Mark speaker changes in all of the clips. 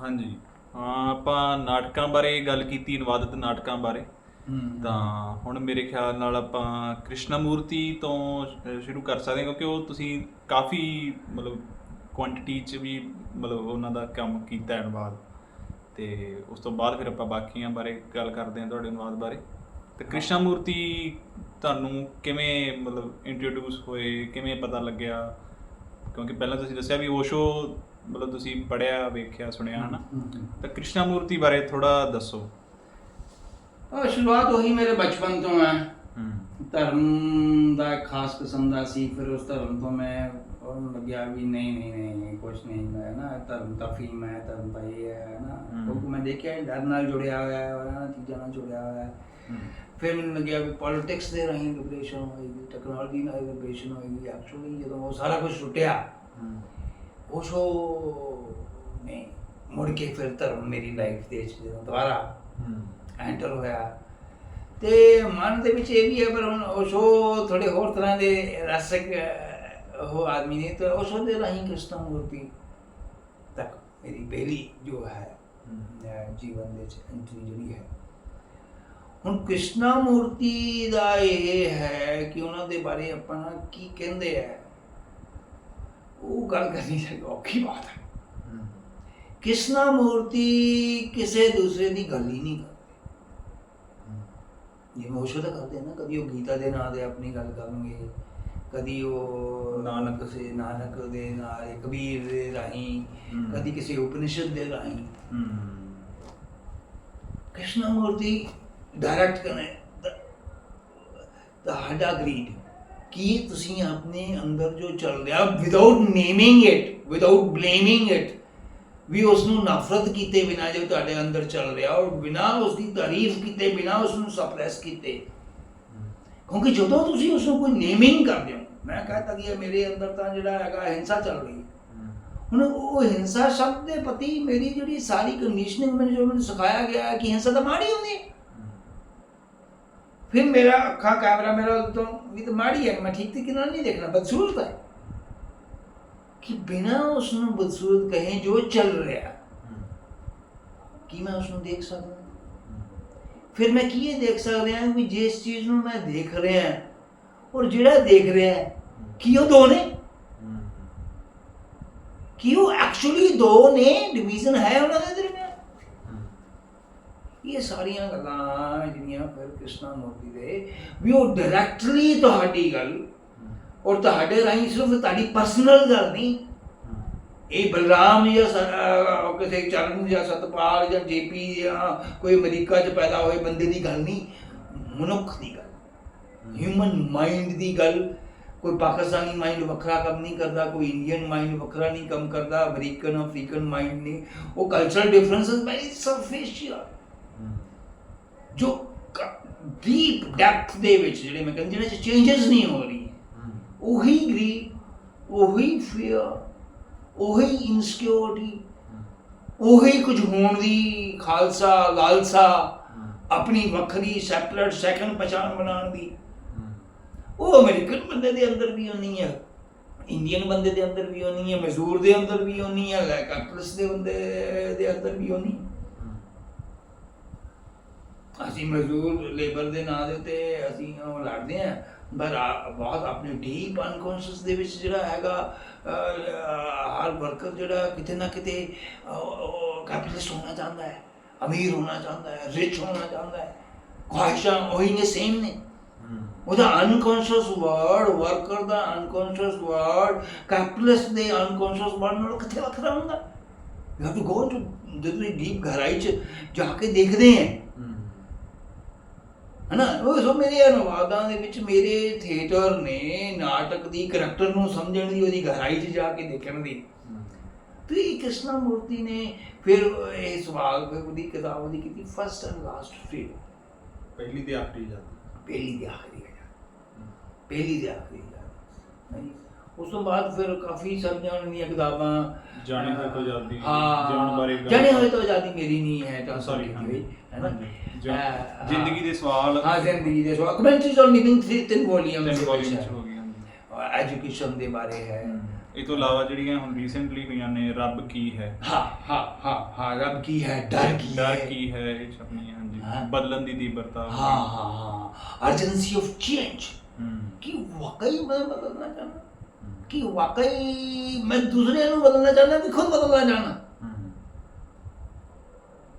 Speaker 1: ਹਾਂਜੀ। ਹਾਂ ਆਪਾਂ ਨਾਟਕਾਂ ਬਾਰੇ ਗੱਲ ਕੀਤੀ ਅਨੁਵਾਦਿਤ ਨਾਟਕਾਂ ਬਾਰੇ। ਤਾਂ ਹੁਣ ਮੇਰੇ ਖਿਆਲ ਨਾਲ ਆਪਾਂ ਕ੍ਰਿਸ਼ਨਾ ਮੂਰਤੀ ਤੋਂ ਸ਼ੁਰੂ ਕਰ ਸਕਦੇ ਹਾਂ ਕਿਉਂਕਿ ਉਹ ਤੁਸੀਂ ਕਾਫੀ ਮਤਲਬ ਕੁਆਂਟੀਟੀ ਚ ਵੀ ਮਤਲਬ ਉਹਨਾਂ ਦਾ ਕੰਮ ਕੀਤਾ ਹੈ ਅਨੁਵਾਦ। ਤੇ ਉਸ ਤੋਂ ਬਾਅਦ ਫਿਰ ਆਪਾਂ ਬਾਕੀਆਂ ਬਾਰੇ ਗੱਲ ਕਰਦੇ ਹਾਂ ਤੁਹਾਡੇ ਅਨੁਵਾਦ ਬਾਰੇ। ਤੇ ਕ੍ਰਿਸ਼ਨਾ ਮੂਰਤੀ ਤੁਹਾਨੂੰ ਕਿਵੇਂ ਮਤਲਬ ਇੰਟਰੋਡਿਊਸ ਹੋਏ ਕਿਵੇਂ ਪਤਾ ਲੱਗਿਆ? ਕਿਉਂਕਿ ਪਹਿਲਾਂ ਤੁਸੀਂ ਦੱਸਿਆ ਵੀ ਓਸ਼ੋ ਮਤਲਬ ਤੁਸੀਂ ਪੜਿਆ ਵੇਖਿਆ ਸੁਣਿਆ ਹਨਾ? ਤਾਂ ਕ੍ਰਿਸ਼ਨਾ ਮੂਰਤੀ ਬਾਰੇ ਥੋੜਾ ਦੱਸੋ।
Speaker 2: ਆ ਸ਼ੁਰੂਆਤ ਉਹੀ ਮੇਰੇ ਬਚਪਨ ਤੋਂ ਹੈ।
Speaker 1: ਹੂੰ
Speaker 2: ਧਰਮ ਦਾ ਖਾਸ ਕਿਸਮ ਦਾ ਸੀ ਫਿਰ ਉਸ ਧਰਮ ਤੋਂ ਮੈਂ ਉਹਨੂੰ ਲੱਗਿਆ ਵੀ ਨਹੀਂ ਨਹੀਂ ਨਹੀਂ ਕੁਝ ਨਹੀਂ ਮੈਂ ਨਾ? ਧਰਮ ਤਾਂ ਫੀਮ ਹੈ ਧਰਮ ਤਾਂ ਇਹ ਹੈ ਨਾ। ਕਿਉਂਕਿ ਮੈਂ ਦੇਖਿਆ ਡਰ ਨਾਲ ਜੁੜਿਆ ਹੋਇਆ ਹੈ ਉਹਨਾਂ ਚੀਜ਼ਾਂ ਨਾਲ ਜੁੜਿਆ ਹੋਇਆ ਹੈ।
Speaker 1: ਹੂੰ
Speaker 2: ਫਿਰ ਮੈਨੂੰ ਲੱਗਿਆ ਵੀ ਪੋਲਿਟਿਕਸ ਦੇ ਰਾਹੀਂ ਲਿਬਰੇਸ਼ਨ ਹੋਏਗੀ ਟੈਕਨੋਲੋਜੀ ਨਾਲ ਲਿਬਰੇਸ਼ਨ ਹੋਏਗੀ ਐਕਚੁਅਲੀ ਜਦੋਂ ਉਹ ਸਾਰਾ ਕੁਝ ਟੁੱਟਿਆ
Speaker 1: ਹੂੰ
Speaker 2: ਉਸੋ ਨੇ ਮੁੜ ਕੇ ਫਿਰ ਧਰਮ ਮੇਰੀ ਲਾਈਫ ਦੇ ਵਿੱਚ ਜਦੋਂ ਦੁਬਾਰਾ ਐਂਟਰ ਹੋਇਆ ਤੇ ਮਨ ਦੇ ਵਿੱਚ ਇਹ ਵੀ ਹੈ ਪਰ ਹੁਣ ਉਸੋ ਥੋੜੇ ਹੋਰ ਤਰ੍ਹਾਂ ਦੇ ਰਸਕ ਉਹ ਆਦਮੀ ਨੇ ਤਾਂ ਉਸੋ ਦੇ ਰਾਹੀਂ ਕ੍ਰਿਸ਼ਨ ਮੂਰਤੀ ਤੱਕ ਮੇਰੀ ਪਹਿਲੀ ਜੋ ਹੈ ਜੀਵਨ ਦੇ ਵਿੱਚ ਐਂਟਰੀ ਜਿਹੜੀ ਹੈ। ਹੁਣ ਕ੍ਰਿਸ਼ਨਾ ਮੂਰਤੀ ਦਾ ਇਹ ਹੈ ਕਿ ਉਹਨਾਂ ਦੇ ਬਾਰੇ ਆਪਾਂ ਕੀ ਕਹਿੰਦੇ ਆ? ਉਹ ਗੱਲ ਕਰਨੀ ਚਾਹੀਦੀ ਔਖੀ ਬਾਤ ਹੈ। ਕ੍ਰਿਸ਼ਨਾ ਮੂਰਤੀ ਕਿਸੇ ਦੂਸਰੇ ਦੀ ਗੱਲ ਹੀ ਨਹੀਂ ਕਰਦੇ। ਜਿਵੇਂ ਉਹ ਤਾਂ ਕਰਦੇ ਨਾ ਕਦੀ ਉਹ ਗੀਤਾ ਦੇ ਨਾਂ ਤੇ ਆਪਣੀ ਗੱਲ ਕਰਨਗੇ ਕਦੀ ਉਹ ਨਾਨਕ ਸੇ ਨਾਨਕ ਦੇ ਨਾਲ ਕਬੀਰ ਦੇ ਰਾਹੀਂ। ਕਦੀ ਕਿਸੇ ਉਪਨਿਸ਼ਦ ਦੇ ਰਾਹੀਂ। ਕ੍ਰਿਸ਼ਨਾ ਮੂਰਤੀ ਡਾਇਰੈਕਟ ਕਨੇ ਦਾ ਸਾਡਾ ਗ੍ਰੀਡ ਕੀ ਤੁਸੀਂ ਆਪਣੇ ਅੰਦਰ ਜੋ ਚੱਲ ਰਿਹਾ without naming it without blaming it ਵੀ ਉਸ ਨੂੰ ਨਫ਼ਰਤ ਕੀਤੇ ਬਿਨਾ ਜੋ ਤੁਹਾਡੇ ਅੰਦਰ ਚੱਲ ਰਿਹਾ ਔਰ ਬਿਨਾ ਉਸ ਦੀ ਤਾਰੀਫ ਕੀਤੇ, ਬਿਨਾ ਉਸ ਨੂੰ ਸਪਰੈਸ ਕੀਤੇ। ਕਿਉਂਕਿ ਜਦੋਂ ਤੁਸੀਂ ਉਸ ਨੂੰ ਕੋਈ ਨੇਮਿੰਗ ਕਰਦੇ ਹੋ, ਮੈਂ ਕਹਤਾ ਕਿ ਮੇਰੇ ਅੰਦਰ ਤਾਂ ਜਿਹੜਾ ਹੈਗਾ ਹਿੰਸਾ ਚੱਲ ਰਹੀ ਹੈ। ਹੁਣ ਉਹ ਹਿੰਸਾ ਸ਼ਬਦ ਦੇ ਪ੍ਰਤੀ ਮੇਰੀ ਜਿਹੜੀ ਸਾਰੀ ਕੰਡੀਸ਼ਨਿੰਗ ਮੈਨੂੰ ਜੋ ਮੈਨੂੰ ਸਿਖਾਇਆ ਗਿਆ ਕਿ ਹਿੰਸਾ ਤਾਂ ਮਾੜੀ ਹੁੰਦੀ ਹੈ। ਫਿਰ ਮੇਰਾ ਅੱਖਾਂ ਕੈਮਰਾ ਮੇਰਾ ਤੋਂ ਵੀ ਤਾਂ ਮਾੜੀ ਹੈ ਮੈਂ ਠੀਕ ਤਰੀਕੇ ਨਾਲ ਨਹੀਂ ਦੇਖਣਾ ਬਦਸੂਰਤ ਹੈ ਕਿ ਬਿਨਾ ਉਸ ਨੂੰ ਬਦਸੂਰਤ ਕਹੇ ਜੋ ਚੱਲ ਰਿਹਾ ਕੀ ਮੈਂ ਉਸ ਨੂੰ ਦੇਖ ਸਕਦਾ ਫਿਰ ਮੈਂ ਕੀ ਇਹ ਦੇਖ ਸਕਦਾ ਹਾਂ ਵੀ ਜਿਸ ਚੀਜ਼ ਨੂੰ ਮੈਂ ਦੇਖ ਰਿਹਾ ਔਰ ਜਿਹੜਾ ਦੇਖ ਰਿਹਾ ਕੀ ਉਹ ਦੋ ਨੇ ਕਿ ਉਹ ਐਕਚੁਅਲੀ ਦੋ ਨੇ ਡਿਵੀਜ਼ਨ ਹੈ ਉਹਨਾਂ ਦੇ ਇਹ ਸਾਰੀਆਂ ਗੱਲਾਂ ਜਿਹੜੀਆਂ ਫਿਰ ਕ੍ਰਿਸ਼ਨਾ ਮੂਰਤੀ ਦੇ, ਵੀ ਉਹ ਡਾਇਰੈਕਟਲੀ ਤੁਹਾਡੀ ਗੱਲ ਔਰ ਤੁਹਾਡੇ ਰਾਹੀਂ ਸਿਰਫ ਤੁਹਾਡੀ ਪਰਸਨਲ ਗੱਲ ਨਹੀਂ। ਇਹ ਬਲਰਾਮ ਜਾਂ ਕਿਸੇ ਚਰਨ ਜਾਂ ਸਤਪਾਲ ਜਾਂ ਜੇਪੀ ਜਾਂ ਕੋਈ ਅਮਰੀਕਾ 'ਚ ਪੈਦਾ ਹੋਏ ਬੰਦੇ ਦੀ ਗੱਲ ਨਹੀਂ, ਮਨੁੱਖ ਦੀ ਗੱਲ। ਹਿਊਮਨ ਮਾਈਂਡ ਦੀ ਗੱਲ। ਕੋਈ ਪਾਕਿਸਤਾਨੀ ਮਾਈਂਡ ਵੱਖਰਾ ਕੰਮ ਨਹੀਂ ਕਰਦਾ, ਕੋਈ ਇੰਡੀਅਨ ਮਾਈਂਡ ਵੱਖਰਾ ਨਹੀਂ ਕੰਮ ਕਰਦਾ, ਅਮਰੀਕਨ, ਅਫਰੀਕਨ ਮਾਈਂਡ ਨਹੀਂ। ਉਹ ਕਲਚਰਲ ਡਿਫਰੈਂਸਸ ਵੈਰੀ ਸਰਫੇਸ਼ੀਅਲ ਜੋ ਡੀਪ ਡੈਪਥ ਦੇ ਵਿੱਚ ਜਿਹੜੇ ਮੈਂ ਕਹਿੰਦਾ ਜਿਹਨਾਂ ਚੇਂਜਸ ਨਹੀਂ ਹੋ ਰਹੀ ਉਹੀ ਗਰੀ, ਉਹੀ ਫੀਅਰ ਉਹੀ ਇਨਸਿਕਿਉਰਿਟੀ ਉਹੀ ਕੁਝ ਹੋਣ ਦੀ ਖਾਲਸਾ, ਲਾਲਸਾ, ਆਪਣੀ ਵੱਖਰੀ ਸੈਪਰੇਟ ਸੈਕੰਡ ਪਛਾਣ ਬਣਾਉਣ ਦੀ। ਉਹ ਅਮਰੀਕਨ ਬੰਦੇ ਦੇ ਅੰਦਰ ਵੀ ਹੋਣੀ ਹੈ ਇੰਡੀਅਨ ਬੰਦੇ ਦੇ ਅੰਦਰ ਵੀ ਹੋਣੀ ਹੈ ਮਜ਼ਦੂਰ ਦੇ ਅੰਦਰ ਵੀ ਹੋਣੀ ਹੈ ਕੈਪੀਟਲਿਸਟ ਦੇ ਬੰਦੇ ਦੇ ਅੰਦਰ ਵੀ ਹੋਣੀ ਹੈ ਅਸੀਂ ਮਜ਼ਦੂਰ ਲੇਬਰ ਦੇ ਨਾਂ ਦੇ ਉੱਤੇ ਅਸੀਂ ਉਹ ਲੜਦੇ ਹਾਂ ਪਰ ਆ- ਬਹੁਤ ਆਪਣੇ ਡੀਪ ਅਨਕੌਂਸ਼ੀਅਸ ਦੇ ਵਿੱਚ ਜਿਹੜਾ ਹੈਗਾ ਹਰ ਵਰਕਰ ਜਿਹੜਾ ਕਿਤੇ ਨਾ ਕਿਤੇ ਕੈਪੀਟਲਿਸਟ ਹੋਣਾ ਚਾਹੁੰਦਾ ਹੈ ਅਮੀਰ ਹੋਣਾ ਚਾਹੁੰਦਾ ਹੈ ਰਿਚ ਹੋਣਾ ਚਾਹੁੰਦਾ ਹੈ ਖੁਆਇਸ਼ਾਂ ਉਹੀ ਨੇ ਸੇਮ ਨੇ। ਉਹਦਾ ਅਨਕੌਂਸ਼ੀਅਸ ਵਰਡ ਵਰਕਰ ਦਾ ਅਨਕੌਂਸ਼ੀਅਸ ਵਰਡ ਕੈਪੀਟਲਿਸਟ ਦੇ ਅਨਕੌਂਸ਼ੀਅਸ ਵਰਡ ਨਾਲੋਂ ਕਿੱਥੇ ਵੱਖਰਾ ਹੁੰਦਾ? You have to go to ਜਦੋਂ ਡੀਪ ਗਹਿਰਾਈ ਚ ਜਾ ਕੇ ਦੇਖਦੇ ਹੈ। ਹਨਾ? ਉਹ ਸੋ ਮੇਰੇ ਅਨੁਵਾਦਾਂ ਦੇ ਵਿੱਚ ਮੇਰੇ ਥੀਏਟਰ ਨੇ ਨਾਟਕ ਦੀ ਕਰੈਕਟਰ ਨੂੰ ਸਮਝਣ ਦੀ ਉਹਦੀ ਗਹਿਰਾਈ 'ਚ ਜਾ ਕੇ ਦੇਖਣ ਦੀ। ਤੇ ਇਹ ਕ੍ਰਿਸ਼ਨਾ ਮੂਰਤੀ ਨੇ? ਫਿਰ ਇਹ ਸਵਾਲ ਫਿਰ ਉਹਦੀ ਕਿਤਾਬ ਉਹਦੀ ਕੀਤੀ ਫਸਟ ਐਂਡ ਲਾਸਟ ਫੀਲ
Speaker 1: ਪਹਿਲੀ ਤੇ ਆਖਰੀ ਜਾ
Speaker 2: ਪਹਿਲੀ ਦੀ ਆਖਰੀ ਪਹਿਲੀ ਦੀ ਆਖਰੀ ਉਸ ਤੋਂ ਬਾਅਦ ਫਿਰ ਕਾਫੀ ਉਹਨਾਂ ਦੀਆਂ ਕਿਤਾਬਾਂ
Speaker 1: ਜਾਣੇ ਹੋਏ ਤੋਂ ਆਜ਼ਾਦੀ, ਬਾਰੇ ਗੱਲ-
Speaker 2: ਜਾਣੇ ਹੋਏ ਤੋਂ ਆਜ਼ਾਦੀ ਮੇਰੀ ਨਹੀਂ ਹੈ ਤਾਂ ਸੌਰੀ। ਹੈ ਨਾ? ਅਹ,
Speaker 1: ਜ਼ਿੰਦਗੀ ਦੇ ਸਵਾਲ।
Speaker 2: ਹਾਂ ਜ਼ਿੰਦਗੀ ਦੇ ਸਵਾਲ। ਕਮੈਂਟਰੀਜ਼ ਔਨ ਲਿਵਿੰਗ ਥ੍ਰੀ ਤਿੰਨ ਵੋਲੀਅਮ
Speaker 1: ਤਿੰਨ volumes ਹੋ ਗਈਆਂ
Speaker 2: ਐਜੂਕੇਸ਼ਨ ਦੇ ਬਾਰੇ ਹੈ।
Speaker 1: ਇਹ ਤੋਂ ਇਲਾਵਾ ਜਿਹੜੀਆਂ ਹੁਣ ਰੀਸੈਂਟਲੀ ਹੋਈਆਂ ਨੇ ਰੱਬ ਕੀ ਹੈ?
Speaker 2: ਹਾਂ ਹਾਂ ਹਾਂ ਹਾਂ ਰੱਬ ਕੀ ਹੈ ਡਰ ਕੀ ਹੈ।
Speaker 1: ਡਰ ਕੀ ਹੈ ਇਹ ਛਪਣੀ ਹਾਂਜੀ।
Speaker 2: ਹਾਂ।
Speaker 1: ਬਦਲਣ ਦੀ ਤੀਬਰਤਾ
Speaker 2: ਹਾਂ ਹਾਂ ਹਾਂ ਅਰਜੈਂਸੀ ਆਫ ਚੇਂਜ
Speaker 1: ਹਮ,
Speaker 2: ਕਿ ਵਾਕਈ ਮੈਂ ਬਦਲਣਾ ਚਾਹੁੰਦਾ? ਕਿ ਵਾਕਈ ਮੈਂ ਦੂਸਰੇ ਨੂੰ ਬਦਲਣਾ ਚਾਹੁੰਦਾ ਕਿ ਖੁਦ ਬਦਲਣਾ
Speaker 1: ਚਾਹੁੰਦਾ?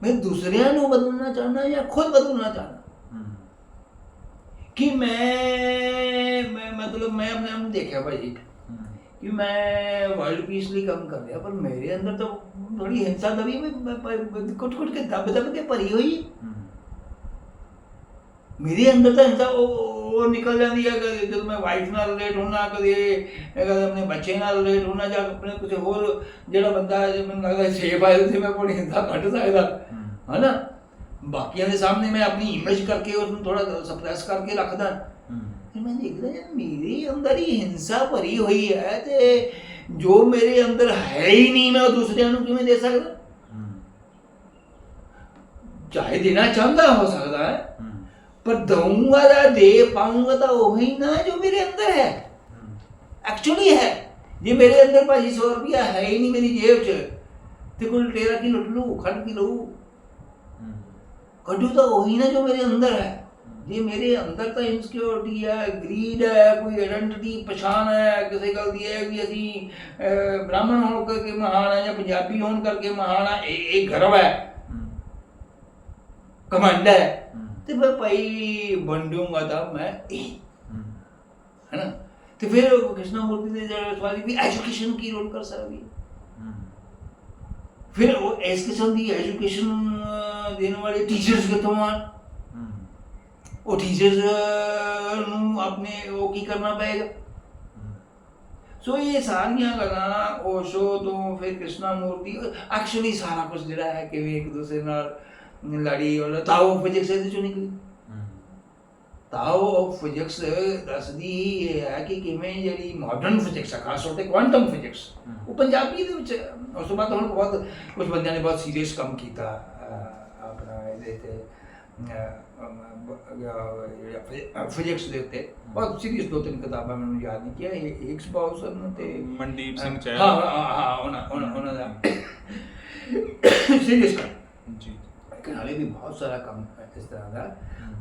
Speaker 2: ਮੈਂ ਦੂਸਰਿਆਂ ਨੂੰ ਬਦਲਣਾ ਚਾਹਨਾ ਜਾਂ ਖੁਦ ਬਦਲਣਾ ਚਾਹਨਾ ਕਿ ਮੈਂ ਮੈਂ ਮਤਲਬ ਮੈਂ ਆਪਣੇ ਆਪ ਨੂੰ ਦੇਖਿਆ
Speaker 1: ਹੂੰ
Speaker 2: ਕਿ ਮੈਂ ਵਰਲਡ ਪੀਸ ਲਈ ਕੰਮ ਕਰ ਰਿਹਾ ਪਰ ਮੇਰੇ ਅੰਦਰ ਤਾਂ ਥੋੜੀ ਹਿੰਸਾ ਦਬੀ ਮੈਂ ਕੁੱਟ ਕੁੱਟ ਕੇ ਦਬ ਦਬ ਕੇ ਭਰੀ ਹੋਈ। ਮੇਰੇ ਅੰਦਰ ਤਾਂ ਹਿੰਸਾ ਉਹ ਉਹ ਨਿਕਲ ਜਾਂਦੀ ਹੈ ਕਦੇ ਜਦੋਂ ਮੈਂ ਵਾਈਫ ਨਾਲ ਰਿਲੇਟ ਹੋਣਾ ਕਦੇ ਕਦੇ ਆਪਣੇ ਬੱਚੇ ਨਾਲ ਰਿਲੇਟ ਹੋਣਾ ਜਾਂ ਆਪਣੇ ਕਿਸੇ ਹੋਰ ਜਿਹੜਾ ਬੰਦਾ ਜੇ ਮੈਨੂੰ ਲੱਗਦਾ ਸੇਫ ਹੈ ਉੱਥੇ ਮੈਂ ਆਪਣੀ ਹਿੰਸਾ ਕੱਢ ਸਕਦਾ। ਹਨਾ? ਬਾਕੀਆਂ ਦੇ ਸਾਹਮਣੇ ਮੈਂ ਆਪਣੀ ਇਮੇਜ ਕਰਕੇ ਉਸ ਨੂੰ ਥੋੜਾ ਸਪਰੈਸ ਕਰਕੇ ਰੱਖਦਾ। ਤੇ ਮੈਂ ਦੇਖਦਾ ਯਾਰ ਮੇਰੇ ਅੰਦਰ ਹੀ ਹਿੰਸਾ ਭਰੀ ਹੋਈ ਹੈ ਤੇ ਜੋ ਮੇਰੇ ਅੰਦਰ ਹੈ ਹੀ ਨਹੀਂ ਮੈਂ ਦੂਸਰਿਆਂ ਨੂੰ ਕਿਵੇਂ ਦੇ ਸਕਦਾ? ਚਾਹੇ ਦੇਣਾ ਚਾਹੁੰਦਾ ਹੋ ਸਕਦਾ ਹੈ। ਦਊਂਗਾ ਤਾਂ ਦੇ ਪਾਉਂਗਾ ਤਾਂ ਉਹੀ ਨਾ ਜੋ ਮੇਰੇ ਅੰਦਰ ਹੈ।
Speaker 1: ਹੂੰ
Speaker 2: ਐਕਚੁਅਲੀ ਹੈ। ਜੇ ਮੇਰੇ ਅੰਦਰ ਭਾਜੀ 100 ਰੁਪਿਆ ਹੈ ਹੀ ਨਹੀਂ ਮੇਰੀ ਜੇਬ 'ਚ ਤੇ ਕੋਈ ਤੇਰਾ ਕੀ ਲੁੱਟ ਲੂ ਖੜ ਕੀ ਲਊ? ਕੱਢੂ ਤਾਂ ਉਹੀ ਨਾ ਜੋ ਮੇਰੇ ਅੰਦਰ ਹੈ। ਜੇ ਮੇਰੇ ਅੰਦਰ ਤਾਂ ਇਨਸਿਕਿਉਰਿਟੀ ਹੈ ਗਰੀਡ ਹੈ ਕੋਈ ਆਇਡੈਂਟੀਟੀ ਪਛਾਣ ਹੈ ਕਿਸੇ ਗੱਲ ਦੀ ਹੈ ਵੀ ਅਸੀਂ ਬ੍ਰਾਹਮਣ ਹੋਣ ਕਰਕੇ ਮਹਾਨ ਹੈ ਜਾਂ ਪੰਜਾਬੀ ਹੋਣ ਕਰਕੇ ਮਹਾਨ ਹੈ ਇਹ ਗਰਵ ਹੈ। ਕਮੰਡ ਹੂੰ। ਤੇ ਮੈਂ ਭਾਈ ਵੰਡੂੰਗਾ ਤਾਂ ਮੈਂ ਇਹ।
Speaker 1: ਹੂੰ।
Speaker 2: ਹੈਨਾ? ਤੇ ਫਿਰ ਕ੍ਰਿਸ਼ਨਾ ਮੂਰਤੀ ਦੇ ਜਿਹੜੇ ਸਵਾਲ ਵੀ ਐਜੂਕੇਸ਼ਨ ਕੀ ਰੋਲ ਕਰ ਸਕਦੀ ਹੈ? ਫਿਰ ਉਹ ਇਸ ਕਿਸਮ ਦੀ ਐਜੂਕੇਸ਼ਨ ਦੇਣ ਵਾਲੇ ਟੀਚਰਸ ਆਉਣ?
Speaker 1: ਹੂੰ।
Speaker 2: ਉਹ ਟੀਚਰਸ ਨੂੰ ਆਪਣੇ ਉਹ ਕੀ ਕਰਨਾ ਪਏਗਾ? ਸੋ ਇਹ ਸਾਰੀਆਂ ਗੱਲਾਂ ਓਸ਼ੋ ਤੋਂ ਫਿਰ ਕ੍ਰਿਸ਼ਨਾ ਮੂਰਤੀ ਐਕਚੁਅਲੀ ਸਾਰਾ ਕੁਝ ਜਿਹੜਾ ਹੈ ਕਿ ਵੀ ਇੱਕ ਦੂਸਰੇ ਨਾਲ ਔਰ ਤਾਓ ਫਿਜ਼ਿਕਸ ਇਹਦੇ ਚੋਂ ਨਿਕਲੀ
Speaker 1: ਹੂੰ
Speaker 2: ਤਾਓ ਆਫ ਫਿਜ਼ਿਕਸ ਦੱਸਦੀ ਹੈ ਕਿ ਕਿਵੇਂ ਜਿਹੜੀ ਮਾਡਰਨ ਫਿਜ਼ਿਕਸ ਹੈ ਖਾਸ ਤੌਰ ਤੇ ਕੁਆਂਟਮ ਫਿਜ਼ਿਕਸ ਉਹ ਪੰਜਾਬੀ ਦੇ ਵਿੱਚ ਉਸ ਤੋਂ ਬਾਅਦ ਹੁਣ ਬਹੁਤ ਕੁਝ ਬੰਦਿਆਂ ਨੇ ਬਹੁਤ ਸੀਰੀਅਸ ਕੰਮ ਕੀਤਾ ਆਪਣਾ ਇਹਦੇ ਤੇ ਫਿਜ਼ਿਕਸ ਦੇ ਉੱਤੇ ਬਹੁਤ ਸੀਰੀਅਸ ਦੋ ਤਿੰਨ ਕਿਤਾਬਾਂ ਮੈਨੂੰ ਯਾਦ ਨਹੀਂ ਕਿਹਾ ਹਿਗਸ ਬੋਸਨ ਤੇ
Speaker 1: ਮਨਦੀਪ ਸਿੰਘ ਚਹਿਲ
Speaker 2: ਹਾਂ ਹਾਂ ਹਾਂ ਉਹਨਾਂ ਉਹਨਾਂ ਉਹਨਾਂ ਦਾ ਸੀਰੀਅਸ ਕੰਮ
Speaker 1: ਜੀ
Speaker 2: ਲੇਕਿਨ ਹਾਲੇ ਵੀ ਬਹੁਤ ਸਾਰਾ ਕੰਮ ਹੈ ਇਸ ਤਰ੍ਹਾਂ ਦਾ।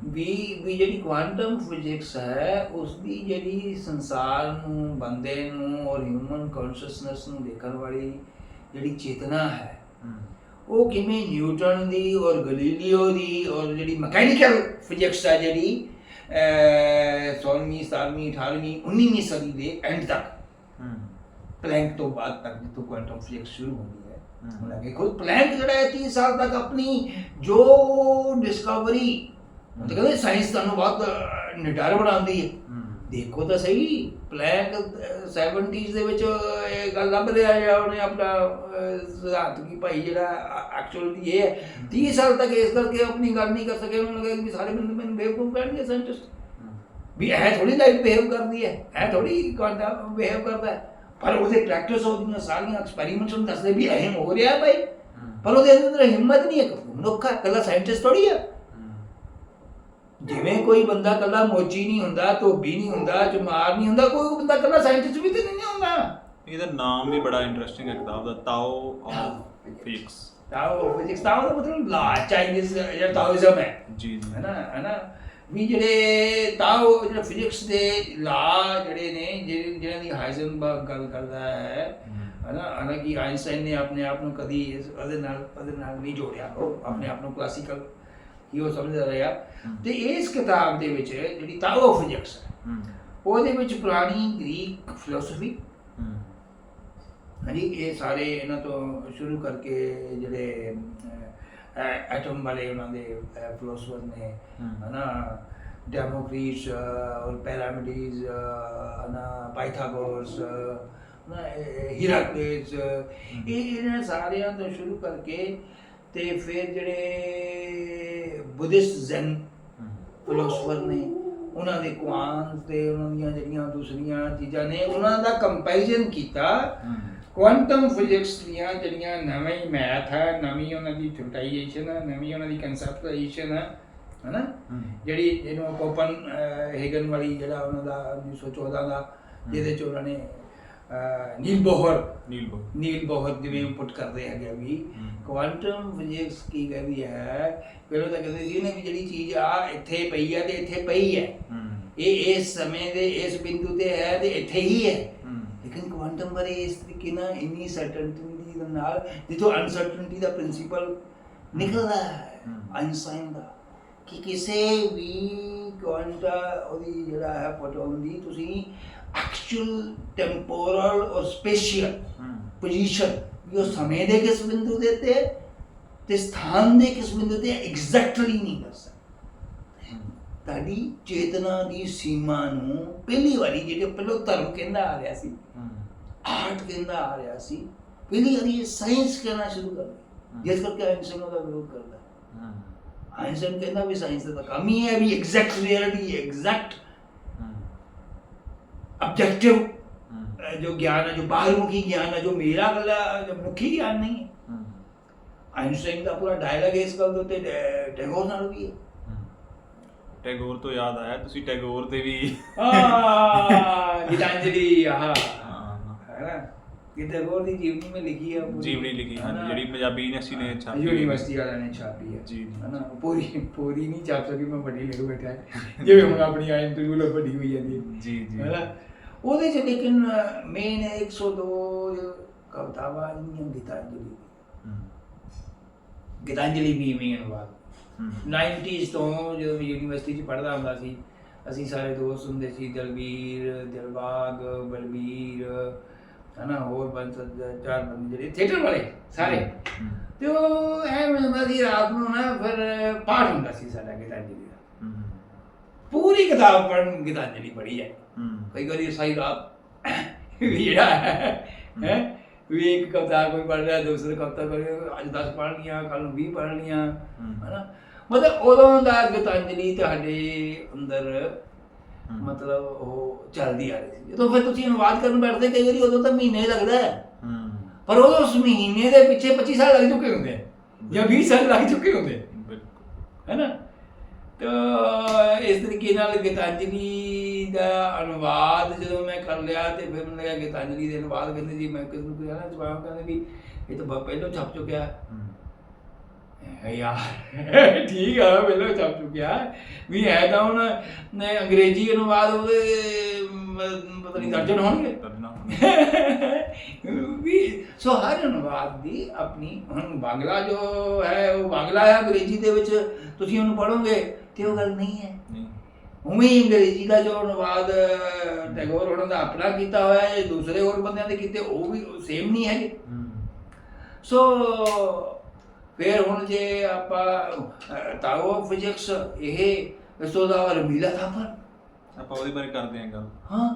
Speaker 2: ਵੀ ਵੀ ਜਿਹੜੀ ਕੁਆਂਟਮ ਫਿਜ਼ਿਕਸ ਹੈ ਉਸ ਦੀ ਜਿਹੜੀ ਸੰਸਾਰ ਨੂੰ ਬੰਦੇ ਨੂੰ ਔਰ ਹਿਊਮਨ ਕੌਨਸ਼ੀਅਸਨੈਸ ਨੂੰ ਦੇਖਣ ਵਾਲੀ ਜਿਹੜੀ ਚੇਤਨਾ ਹੈ ਉਹ ਕਿਵੇਂ ਨਿਊਟਨ ਦੀ ਔਰ ਗਲੀਲੀਓ ਦੀ ਔਰ ਜਿਹੜੀ ਮਕੈਨੀਕਲ ਫਿਜ਼ਿਕਸ ਹੈ ਜਿਹੜੀ ਅਹ 16ਵੀਂ 17ਵੀਂ 18ਵੀਂ 19ਵੀਂ ਸਦੀ ਦੇ ਐਂਡ ਤੱਕ ਪਲੈਂਕ ਤੋਂ ਬਾਅਦ ਤੱਕ ਜਿੱਥੋਂ ਕੁਆਂਟਮ ਫਿਜ਼ਿਕਸ ਸ਼ੁਰੂ ਹੁੰਦੀ ਹੈ। ਹੁਣ ਅੱਗੇ ਖੁਦ ਪਲੈਂਕ ਜਿਹੜਾ ਹੈ 30 ਸਾਲ ਤੱਕ ਆਪਣੀ ਜੋ ਡਿਸਕਵਰੀ ਉਹ ਤਾਂ ਕਹਿੰਦੇ ਸਾਇੰਸ ਤੁਹਾਨੂੰ ਬਹੁਤ ਨਿਡਰ ਬਣਾਉਂਦੀ ਹੈ। ਦੇਖੋ ਤਾਂ ਸਹੀ ਪਲੈਂਕ 70s ਦੇ ਵਿੱਚ ਇਹ ਗੱਲ ਲੱਭ ਰਿਹਾ ਹੈ ਉਹਨੇ ਆਪਣਾ ਸਿਧਾਂਤ ਕੀ ਭਾਈ ਜਿਹੜਾ ਐਕਚੁਅਲੀ ਇਹ ਹੈ। 30 ਸਾਲ ਤੱਕ ਇਸ ਕਰਕੇ ਆਪਣੀ ਗੱਲ ਨਹੀਂ ਕਰ ਸਕੇ ਉਹਨੂੰ ਲੱਗਾ ਕਿ ਸਾਰੇ ਬੰਦੇ ਮੈਨੂੰ ਬੇਵਕੂਫ ਕਹਿਣਗੇ ਸਾਇੰਟਿਸਟ ਵੀ ਇਹ ਥੋੜੀ ਲਾਈਟ ਬਿਹੇਵ ਕਰਦੀ ਹੈ ਇਹ ਥੋੜੀ ਕਰਦਾ ਬਿਹੇਵ ਕਰਦਾ ਹੈ। ਪਰ ਉਹਦੇ ਪ੍ਰੈਕਟਿਸ ਉਹਦੀਆਂ ਸਾਰੀਆਂ ਐਕਸਪੈਰੀਮੈਂਟਸ ਨੂੰ ਦੱਸਦੇ ਵੀ ਇਹ ਹੋ ਰਿਹਾ ਹੈ ਭਾਈ। ਪਰ ਉਹਦੇ ਅੰਦਰ ਹਿੰਮਤ ਨਹੀਂ ਹੈ ਮਨੁੱਖ ਕੱਲਾ ਸਾਇੰਟਿਸਟ ਥੋੜੀ ਹੈ। ਜਿਵੇਂ ਕੋਈ ਬੰਦਾ ਕੱਲਾ ਮੋਚੀ ਨਹੀਂ ਹੁੰਦਾ ਧੋਬੀ ਨਹੀਂ ਹੁੰਦਾ ਚਮਾਰ ਨਹੀਂ ਹੁੰਦਾ ਕੋਈ ਬੰਦਾ ਕੱਲਾ ਸਾਇੰਟਿਸਟ ਵੀ ਤੇ ਨਹੀਂ ਹੁੰਦਾ।
Speaker 1: ਇਹਦਾ ਨਾਮ ਵੀ ਬੜਾ ਇੰਟਰਸਟਿੰਗ ਹੈ ਕਿਤਾਬ ਦਾ Tao of Physics
Speaker 2: Tao Physics Tao ਦਾ ਮਤਲਬ ਲਾ ਚਾਈਨੀਜ਼ ਜਿਹੜਾ ਤਾਓਇਜ਼ਮ ਹੈ।
Speaker 1: ਜੀ ਜੀ।
Speaker 2: ਹੈ ਨਾ ਹੈ ਨਾ? ਵੀ ਜਿਹੜੇ ਤਾਓ ਜਿਹੜਾ ਫਿਜ਼ਿਕਸ ਦੇ ਲਾ ਜਿਹੜੇ ਨੇ ਜਿਹੜੇ ਜਿਹਨਾਂ ਦੀ ਹਾਈਜ਼ਨਬਰਗ ਗੱਲ ਕਰਦਾ ਹੈ ਹਨਾ ਹਾਲਾਂਕਿ ਆਇਨਸਟਾਈਨ ਨੇ ਆਪਣੇ ਆਪ ਨੂੰ ਕਦੀ ਇਸ ਉਹਦੇ ਨਾਲ ਉਹਦੇ ਨਾਲ ਨਹੀਂ ਜੋੜਿਆ ਉਹ ਆਪਣੇ ਆਪ ਨੂੰ ਕਲਾਸੀਕਲ ਹੀ ਉਹ ਸਮਝਦਾ ਰਿਹਾ। ਤੇ ਇਸ ਕਿਤਾਬ ਦੇ ਵਿੱਚ ਜਿਹੜੀ ਤਾਓ ਫਿਜ਼ਿਕਸ ਹੈ ਉਹਦੇ ਵਿੱਚ ਪੁਰਾਣੀ ਗ੍ਰੀਕ ਫਿਲਾਸਫੀ ਹਾਂਜੀ ਇਹ ਸਾਰੇ ਇਹਨਾਂ ਤੋਂ ਸ਼ੁਰੂ ਕਰਕੇ ਜਿਹੜੇ ਐਟਮ ਵਾਲੇ ਉਹਨਾਂ ਦੇ ਫਿਲਾਸਫਰ ਨੇ। ਹਨਾ ਡੈਮੋਕ੍ਰੀਟਸ ਔਰ ਪੈਰਾਮੀਡੀਜ਼ ਹਨਾ ਪਾਈਥਾਗੋਰਸ ਨਾ ਹੀਰਾਕਲੀਸ ਇਹ ਇਹਨਾਂ ਸਾਰਿਆਂ ਤੋਂ ਸ਼ੁਰੂ ਕਰਕੇ ਤੇ ਫਿਰ ਜਿਹੜੇ ਬੁੱਧਿਸਟ ਜ਼ੈਨ ਫਿਲਾਸਫਰ ਨੇ ਉਹਨਾਂ ਦੇ ਕੁਆਂਸ ਤੇ ਉਹਨਾਂ ਦੀਆਂ ਜਿਹੜੀਆਂ ਦੂਸਰੀਆਂ ਚੀਜ਼ਾਂ ਨੇ ਉਹਨਾਂ ਦਾ ਕੰਪੈਰੀਜ਼ਨ ਕੀਤਾ ਕੁਆਂਟਮ ਫਿਜ਼ਿਕਸ ਦੀਆਂ ਜਿਹੜੀਆਂ ਨਵੇਂ ਮੈਥ ਹੈ ਨਵੀਂ ਉਹਨਾਂ ਦੀ ਥਿਓਰਾਈਜੇਸ਼ਨ ਹੈ ਨਵੀਂ ਉਹਨਾਂ ਦੀ ਕਨਸੈਪਟਲਾਈਜੇਸ਼ਨ ਹੈ ਹਨਾ? ਜਿਹੜੀ ਜਿਹਨੂੰ ਕੋਪਨ ਹੈਗਨ ਵਾਲੀ ਜਿਹੜਾ ਉਹਨਾਂ ਦਾ 1914 ਦਾ ਜਿਹਦੇ ਚ ਉਹਨਾਂ ਨੇ ਨੀਲ ਬੋਹਰ
Speaker 1: ਨੀਲ ਬੋ
Speaker 2: ਨੀਲ ਬਹੁਤ ਜਿਵੇਂ ਪੁੱਟ ਕਰਦੇ ਹੈਗੇ ਵੀ। ਕੁਆਂਟਮ ਫਿਜ਼ਿਕਸ ਕੀ ਕਹਿੰਦੀ ਹੈ ਪਹਿਲਾਂ ਤਾਂ ਕਹਿੰਦੇ ਸੀ ਨੇ ਵੀ ਜਿਹੜੀ ਚੀਜ਼ ਆ ਇੱਥੇ ਪਈ ਹੈ ਤੇ ਇੱਥੇ ਪਈ ਹੈ। ਇਹ ਇਸ ਸਮੇਂ ਦੇ ਇਸ ਬਿੰਦੂ ਤੇ ਹੈ ਤੇ ਇੱਥੇ ਹੈ ਹੂੰ। ਲੇਕਿਨ ਕੁਆਂਟਮ ਬਾਰੇ ਇਸ ਤਰੀਕੇ ਨਾਲ ਇੰਨੀ ਸਰਟਨਟੀ ਦੇ ਨਾਲ ਜਿੱਥੋਂ ਅਨਸਰਟਨਟੀ ਦਾ ਪ੍ਰਿੰਸੀਪਲ ਨਿਕਲਦਾ ਹੈ। ਆਇਨਸਟਾਈਨ ਦਾ ਕਿ ਕਿਸੇ ਵੀ ਕੁਆਂਟਾ ਉਹਦੀ ਜਿਹੜਾ ਹੈ ਫੋਟੋਨ ਦੀ ਤੁਸੀਂ ਐਕਚੁਅਲ ਟੈਂਪੋਰਲ ਔਰ ਸਪੇਸ਼ੀਅਲ ਪੋਜੀਸ਼ਨ ਉਹ ਸਮੇਂ ਦੇ ਕਿਸ ਬਿੰਦੂ ਦੇ ਤੇ ਤੇ ਸਥਾਨ ਦੇ ਕਿਸ ਬਿੰਦੂ ਤੇ ਐਗਜ਼ੈਕਟਲੀ ਨਹੀਂ ਕਰ ਸਕਦੇ ਤੁਹਾਡੀ ਚੇਤਨਾ ਦੀ ਸੀਮਾ ਨੂੰ ਪਹਿਲੀ ਵਾਰੀ ਜਿਹੜੇ ਪਹਿਲਾਂ ਧਰਮ ਕਹਿੰਦਾ ਆ ਰਿਹਾ ਸੀ
Speaker 1: ਹੂੰ
Speaker 2: ਆਰਟ ਕਹਿੰਦਾ ਆ ਰਿਹਾ ਸੀ ਪਹਿਲੀ ਵਾਰੀ ਸਾਇੰਸ ਕਹਿਣਾ ਸ਼ੁਰੂ ਕਰ ਦਿੱਤਾ ਜਿਸ ਕਰਕੇ ਆਇਨਸਟਾਈਨ ਉਹਦਾ ਵਿਰੋਧ ਕਰਦਾ ਹੈ।
Speaker 1: ਹੂੰ
Speaker 2: ਆਇਨਸਟਾਈਨ ਕਹਿੰਦਾ ਵੀ ਸਾਇੰਸ ਦਾ ਤਾਂ ਕੰਮ ਹੀ ਹੈ ਵੀ ਐਗਜ਼ੈਕਟ ਰਿਐਲਿਟੀ ਐਗਜ਼ੈਕਟ
Speaker 1: ਹੂੰ
Speaker 2: ऑब्जेक्टिव
Speaker 1: ਹੂੰ
Speaker 2: जो ज्ञान है जो बाहरमुखी ज्ञान है जो मेरा गला जो मुखी ज्ञान नहीं है
Speaker 1: ਹੂੰ
Speaker 2: ਆਇਨਸਟਾਈਨ ਦਾ ਪੂਰਾ ਡਾਇਲੌਗ ਇਸ ਗੱਲ ਦੇ ਉੱਤੇ ਟੈ- ਟੈਗੋਰ ਨਾਲ ਵੀ ਹੈ
Speaker 1: ਹੂੰ। ਟੈਗੋਰ ਤੋਂ ਯਾਦ ਆਇਆ ਤੁਸੀਂ ਟੈਗੋਰ ਤੇ ਵੀ
Speaker 2: ਆ ਗੀਤਾਂਜਲੀ ਆਹ।
Speaker 1: ਹੈ।
Speaker 2: ਨਾ ਇਹ ਟੈਗੋਰ ਦੀ ਜੀਵਨੀ ਮੈਂ ਲਿਖੀ ਆ ਪੂਰੀ।
Speaker 1: ਜੀਵਨੀ ਲਿਖੀ ਹਾਂ ਜਿਹੜੀ ਪੰਜਾਬੀ ਯੂਨੀਵਰਸਿਟੀ ਨੇ ਛਾਪੀ
Speaker 2: ਯੂਨੀਵਰਸਿਟੀ ਵਾਲਿਆਂ ਨੇ
Speaker 1: ਛਾਪੀ ਹੈ
Speaker 2: ਜੀ ਹੈ ਨਾ ਪੂਰੀ ਪੂਰੀ ਨਹੀਂ ਛਾਪ ਸਕੀ ਮੈਂ ਵੱਡੀ ਲਿਖ ਬੈਠਾ ਜਿਵੇਂ ਹੁਣ ਆਪਣੀ ਆ ਇੰਟਰਵਿਊ ਲੋ ਵੱਡੀ ਹੋਈ ਜਾਂਦੀ ਹੈ।
Speaker 1: ਜੀ ਜੀ।
Speaker 2: ਹੈ ਨਾ ਉਹਦੇ ਚ ਲੇਕਿਨ ਮੇਨ 102 ਕਵਤਾਵਾਂ ਨਹੀਂ ਗੀਤਾਂਜਲੀ ਗੀਤਾਂਜਲੀ ਵੀ ਮੇਨ
Speaker 1: ਵਾਲਾ
Speaker 2: 90s ਤੋਂ ਜਦੋਂ ਯੂਨੀਵਰਸਿਟੀ 'ਚ ਪੜ੍ਹਦਾ ਹੁੰਦਾ ਸੀ ਅਸੀਂ ਸਾਰੇ ਦੋਸਤ ਹੁੰਦੇ ਸੀ ਦਲਵੀਰ ਦਿਲਬਾਗ ਬਲਬੀਰ ਹਨਾ ਹੋਰ ਪੰਜ ਸੱਤ ਚਾਰ ਬੰਦੇ ਜਿਹੜੇ ਥੀਏਟਰ ਵਾਲੇ ਸਾਰੇ। ਤੇ ਉਹ ਐ ਹੁੰਦਾ ਸੀ ਰਾਤ ਨੂੰ ਨਾ ਫਿਰ ਪਾਠ ਹੁੰਦਾ ਸੀ ਸਾਡਾ ਗੀਤਾਂਜਲੀ ਦਾ। ਪੂਰੀ ਕਿਤਾਬ ਪੜ੍ਹਨ ਗੀਤਾਂਜਲੀ ਪੜ੍ਹੀ ਹੈ।
Speaker 1: ਹੂੰ
Speaker 2: ਕਈ ਵਾਰੀ ਸਾਰੀ ਰਾਤ ਵੀ ਜਿਹੜਾ ਹੈ ਵੀ ਇੱਕ ਕਵਿਤਾ ਕੋਈ ਪੜ੍ਹ ਰਿਹਾ ਦੂਸਰੀ ਕਵਿਤਾ ਪੜ੍ਹ ਰਿਹਾ ਅੱਜ 10 ਪੜ੍ਹ ਲੀਆਂ ਕੱਲ ਨੂੰ 20 ਪੜ੍ਹ ਲੀਆਂ
Speaker 1: ਹੂੰ।
Speaker 2: ਹਨਾ। ਮਤਲਬ ਉਦੋਂ ਦਾ ਗੀਤਾਂਜਲੀ ਤੁਹਾਡੇ ਅੰਦਰ। ਮਤਲਬ ਉਹ ਚੱਲਦੀ ਆ ਰਹੀ ਸੀ। ਜਦੋਂ ਫਿਰ ਤੁਸੀਂ ਅਨੁਵਾਦ ਕਰਨ ਬੈਠਦੇ ਕਈ ਵਾਰੀ ਉਦੋਂ ਤਾਂ ਮਹੀਨੇ ਲੱਗਦਾ ਹੈ। ਪਰ ਉਦੋਂ ਉਸ ਮਹੀਨੇ ਦੇ ਪਿੱਛੇ 25 ਸਾਲ ਲੱਗ ਚੁੱਕੇ ਹੁੰਦੇ। ਆ ਜਾਂ 20 ਸਾਲ ਲੱਗ ਚੁੱਕੇ ਹੁੰਦੇ। ਹੈ ਨਾ ਤਾਂ ਇਸ ਤਰੀਕੇ ਨਾਲ ਗੀਤਾਂਜਲੀ ਦਾ ਅਨੁਵਾਦ ਜਦੋਂ ਮੈਂ ਕਰ ਲਿਆ ਤੇ ਫਿਰ ਮੈਨੂੰ ਗੀਤਾਂਜਲੀ ਦੇ ਅਨੁਵਾਦ ਕਹਿੰਦੇ ਜੀ ਮੈਂ ਕਿਸ ਨੂੰ ਕਹਿਣਾ ਜਵਾਬ ਕਹਿੰਦੇ ਵੀ ਇਹ ਤਾਂ ਪਹਿਲਾਂ ਛਪ ਚੁੱਕਿਆ। ਯਾਰ। ਠੀਕ ਆ ਪਹਿਲਾਂ ਛਪ ਚੁੱਕਿਆ। ਵੀ ਹੈ ਤਾਂ ਹੁਣ ਨੇ ਅੰਗਰੇਜ਼ੀ ਅਨੁਵਾਦ ਉਹਦੇ ਪਤਾ ਨਹੀਂ ਦਰਜਨ ਹੋਣਗੇ। ਵੀ ਸੋ ਹਰ ਅਨੁਵਾਦ ਦੀ ਆਪਣੀ ਹੁਣ ਬਾਂਗਲਾ ਜੋ ਹੈ ਉਹ ਬਾਂਗਲਾ ਹੈ ਅੰਗਰੇਜ਼ੀ ਦੇ ਵਿੱਚ ਤੁਸੀਂ ਉਹਨੂੰ ਪੜੋਗੇ ਤੇ ਉਹ ਗੱਲ ਨਹੀਂ ਹੈ। ਉਵੇਂ ਹੀ ਅੰਗਰੇਜ਼ੀ ਦਾ ਜੋ ਅਨੁਵਾਦ ਟੈਗੋਰ ਉਹਨਾਂ ਦਾ ਆਪਣਾ ਕੀਤਾ ਹੋਇਆ ਹੈ ਦੂਸਰੇ ਹੋਰ ਬੰਦਿਆਂ ਦੇ ਕੀਤੇ ਉਹ ਵੀ ਸੇਮ ਨਹੀਂ ਹੈਗੇ।
Speaker 1: ਹੂੰ।
Speaker 2: ਸੋ ਫਿਰ ਹੁਣ ਜੇ ਆਪਾਂ ਤਾਓ ਫਿਜ਼ਿਕਸ ਇਹ ਇਸ ਤੋਂ ਦਾ ਰਮੀਲਾ ਥਾਪਰ
Speaker 1: ਆਪਾਂ ਉਹਦੇ ਬਾਰੇ ਕਰਦੇ ਹਾਂ ਗੱਲ।
Speaker 2: ਹਾਂ।